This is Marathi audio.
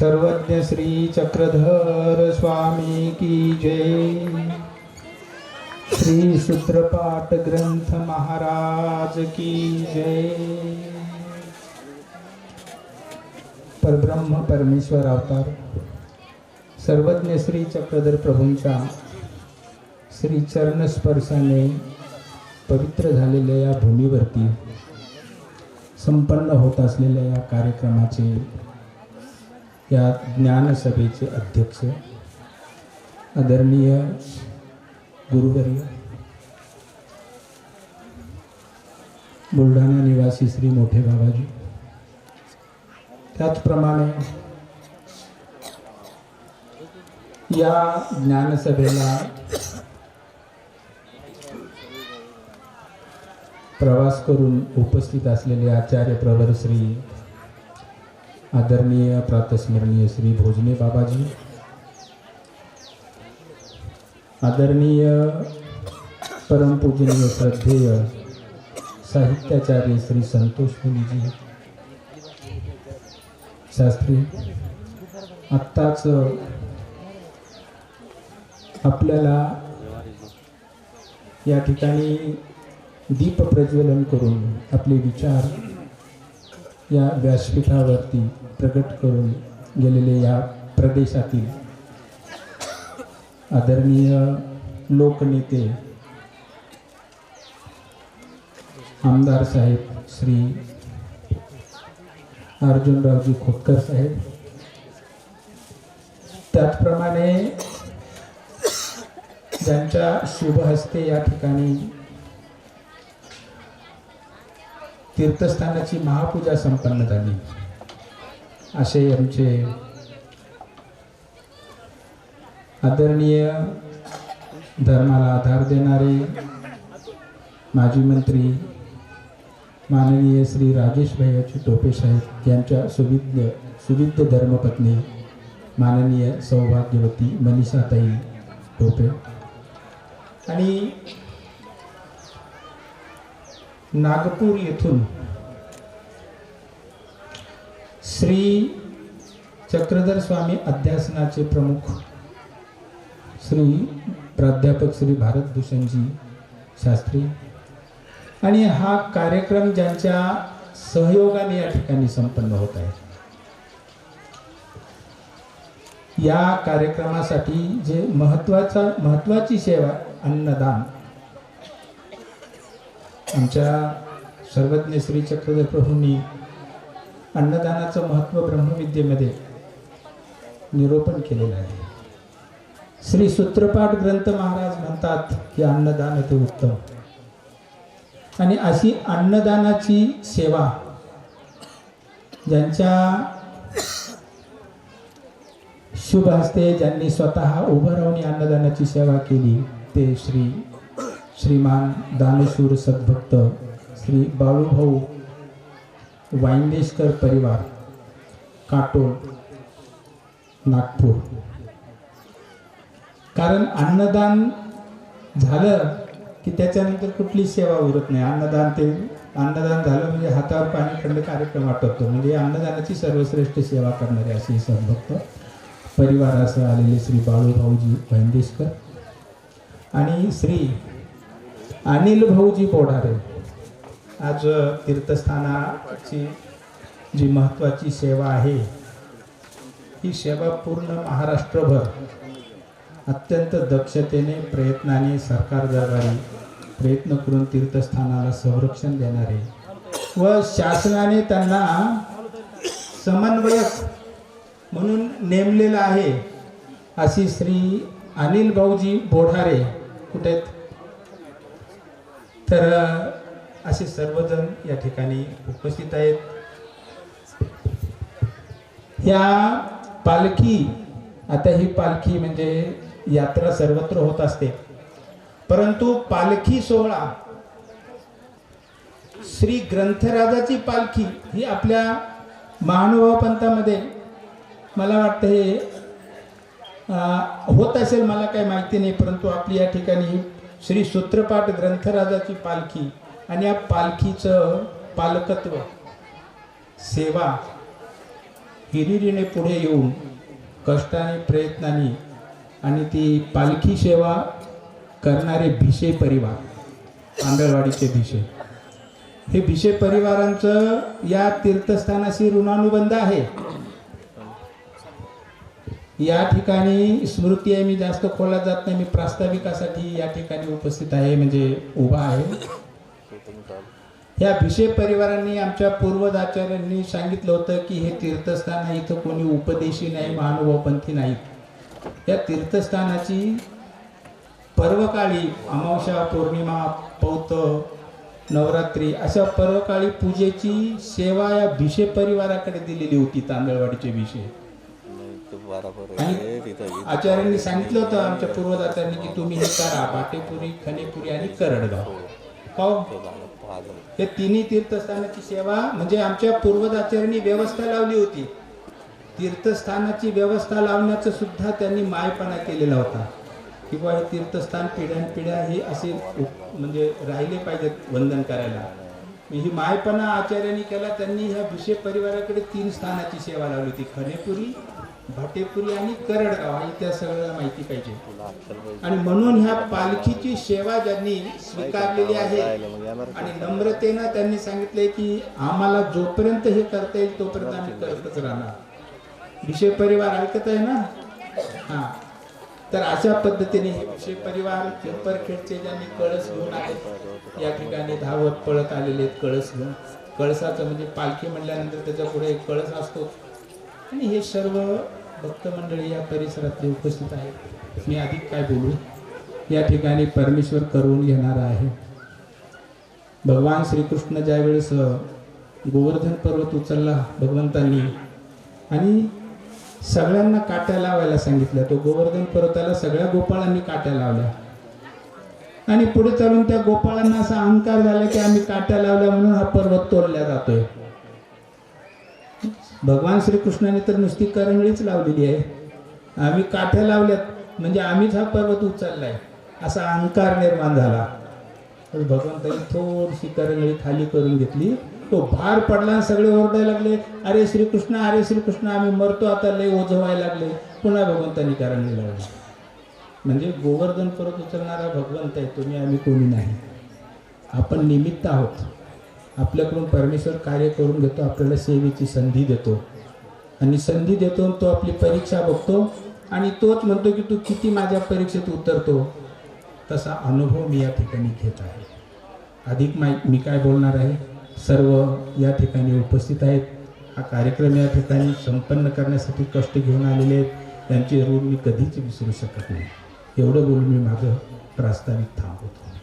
सर्वज्ञ श्री चक्रधर स्वामी की जय। श्री सूत्रपाठ ग्रंथ महाराज की जय। परब्रह्म परमेश्वर अवतार। सर्वज्ञ श्री चक्रधर प्रभूंच्या श्री चरणस्पर्शाने पवित्र झालेल्या या भूमीवरती संपन्न होत असलेल्या या कार्यक्रमाचे या ज्ञानसभेचे अध्यक्ष आदरणीय गुरुवर्य बुलढाणा निवासी श्री मोठे बाबाजी. त्याचप्रमाणे या ज्ञानसभेला प्रवास करून उपस्थित असलेले आचार्य प्रवर श्री आदरणीय प्रातस्मरणीय श्री भोजने बाबाजी आदरणीय परमपूजनीय श्रद्धेय साहित्याचार्य श्री संतोष मुनीजी शास्त्री आत्ताच आपल्याला या ठिकाणी दीप प्रज्वलन करून आपले विचार या व्यासपीठावरती प्रकट करून गेलेले या प्रदेशातील आदरणीय लोकनेते आमदार साहेब श्री अर्जुनरावजी खोतकर साहेब. त्याचप्रमाणे ज्यांच्या शुभहस्ते या ठिकाणी तीर्थस्थानाची महापूजा संपन्न झाली. असे आमचे आदरणीय धर्माला आधार देणारे माजी मंत्री माननीय श्री राजेश भैयाची टोपे साहेब यांच्या सुविध्य सुविद्ध धर्मपत्नी माननीय सौभाग्यवती मनीषाताई टोपे. आणि नागपूर येथून श्री चक्रधर स्वामी अध्यासनाचे प्रमुख श्री प्राध्यापक श्री भारतभूषणजी शास्त्री. आणि हा कार्यक्रम ज्यांच्या सहयोगाने या ठिकाणी संपन्न होत आहे. या कार्यक्रमासाठी जे महत्त्वाचा महत्वाची सेवा अन्नदान आमच्या सर्वज्ञ श्री चक्रधर प्रभूंनी अन्नदानाचं महत्त्व ब्रह्मविद्येमध्ये निरूपण केलेलं आहे. श्री सूत्रपाठ ग्रंथ महाराज म्हणतात की अन्नदान ते उत्तम. आणि अशी अन्नदानाची सेवा ज्यांच्या शुभ हस्ते ज्यांनी स्वतः उभं राहून अन्नदानाची सेवा केली ते श्री श्रीमान दानशूर सद्भक्त श्री बाळूभाऊ वाईंदेशकर परिवार काटोल नागपूर. कारण अन्नदान झालं की त्याच्यानंतर कुठली सेवा उरत नाही. अन्नदान ते अन्नदान झालं म्हणजे हातावर पाणी पडलं कार्यक्रम आटोपतो. म्हणजे अन्नदानाची सर्वश्रेष्ठ सेवा करणारे असे सद्भक्त परिवार असं आलेले श्री बाळूभाऊजी वैंदेशकर आणि श्री अनिल भाऊजी पोढारे आज तीर्थस्थानाची जी महत्त्वाची सेवा आहे ही सेवा पूर्ण महाराष्ट्रभर अत्यंत दक्षतेने प्रयत्नाने सरकार दरबारी प्रयत्न करून तीर्थस्थानाला संरक्षण देणारे व शासनाने त्यांना समन्वयक म्हणून नेमलेलं आहे अशी श्री अनिल भाऊजी बोढारे कुठे तर असे सर्वजण या ठिकाणी उपस्थित आहेत. ह्या पालखी आता ही पालखी म्हणजे यात्रा सर्वत्र होत असते. परंतु पालखी सोहळा श्री ग्रंथराजाची पालखी ही आपल्या महानुभाव पंथामध्ये मला वाटतं हे होत असेल मला काही माहिती नाही परंतु आपली या ठिकाणी श्री सूत्रपाठ ग्रंथराजाची पालखी आणि या पालखीचं पालकत्व सेवा हिरिरीने पुढे येऊन कष्टाने प्रयत्नाने आणि ती पालखी सेवा करणारे भिसे परिवार आंधळवाडीचे भिसे. हे भिसे परिवारांचं या तीर्थस्थानाशी ऋणानुबंध आहे. या ठिकाणी स्मृती आहे मी जास्त खोलात जात नाही मी प्रास्ताविकासाठी या ठिकाणी उपस्थित आहे म्हणजे उभा आहे. या भिषे परिवारांनी आमच्या पूर्वजाचार्यांनी सांगितलं होतं की हे तीर्थस्थान आहे इथं कोणी उपदेशी नाही महानुभावपंथी नाहीत या तीर्थस्थानाची पर्वकाळी अमावस्या पौर्णिमा पौत नवरात्री अशा पर्वकाळी पूजेची सेवा या भिषे परिवाराकडे दिलेली होती तांदळवाडीचे भिषे आचार्यांनी सांगितलं होतं आमच्या पूर्वजात्यांनी की तुम्ही हे करा बाटेपुरी खनेपुरी आणि करडगाव. हो हे तिन्ही तीर्थस्थानाची सेवा म्हणजे आमच्या पूर्वजाचार्यांनी व्यवस्था लावली होती. तीर्थस्थानाची व्यवस्था लावण्याचं सुद्धा त्यांनी मायपणा केलेला होता. किंवा हे तीर्थस्थान पिढ्यानपिढ्या हे असे म्हणजे राहिले पाहिजेत वंदन करायला. ही मायपणा आचार्यांनी केला त्यांनी ह्या भिषे परिवाराकडे तीन स्थानाची सेवा लावली होती. खनेपुरी भाटेपुरी आणि करडगाव हा इतिहास सगळ्याला माहिती पाहिजे. आणि म्हणून ह्या पालखीची सेवा ज्यांनी स्वीकारलेली आहे आणि नम्रतेनं त्यांनी सांगितले की आम्हाला जोपर्यंत हे करता येईल तोपर्यंत आम्ही करतच राहणार. विषय परिवार ऐकत आहे ना? हा. तर अशा पद्धतीने हे विषय परिवार पिंपरखेडचे ज्यांनी कळस घेऊन आले या ठिकाणी धावत पळत आलेले आहेत कळस घेऊन. कळसाचं म्हणजे पालखी म्हणल्यानंतर त्याच्या पुढे एक कळस असतो. आणि हे सर्व भक्त मंडळी या परिसरातले उपस्थित आहेत. मी अधिक काय बोलू? या ठिकाणी परमेश्वर करून घेणार आहे. भगवान श्रीकृष्ण ज्यावेळेस गोवर्धन पर्वत उचलला भगवंतांनी आणि सगळ्यांना काट्या लावायला सांगितलं तो गोवर्धन पर्वताला सगळ्या गोपाळांनी काट्या लावल्या. आणि पुढे चालून त्या गोपाळांना असा अहंकार झाला की आम्ही काट्या लावल्या म्हणून हा पर्वत तोडला जातोय. भगवान श्रीकृष्णाने तर नुसती करंगळीच लावलेली आहे. आम्ही काठ्या लावल्यात म्हणजे आम्हीच हा पर्वत उचललाय. असा अंकार निर्माण झाला. तर भगवंताने थोडीशी करंगळी खाली करून घेतली. तो भार पडला आणि सगळे ओरडायला लागले अरे श्रीकृष्ण अरे श्रीकृष्ण आम्ही मरतो आता लय ओझवायला व्हायला लागले. पुन्हा भगवंतांनी करंगळी लावली. म्हणजे गोवर्धन पर्वत उचलणारा भगवंत आहे तुम्ही आम्ही कोणी नाही. आपण निमित्त आहोत. आपल्याकडून परमेश्वर कार्य करून घेतो आपल्याला सेवेची संधी देतो. आणि संधी देतो आणि तो आपली परीक्षा बघतो आणि तोच म्हणतो की तू किती माझ्या परीक्षेत उतरतो. तसा अनुभव मी या ठिकाणी घेत आहे. अधिक माय मी काय बोलणार आहे? सर्व या ठिकाणी उपस्थित आहेत. हा कार्यक्रम या ठिकाणी संपन्न करण्यासाठी कष्ट घेऊन आलेले आहेत. त्यांचे ऋण मी कधीच विसरू शकत नाही. एवढं बोलून मी माझं प्रास्ताविक थांबवतो.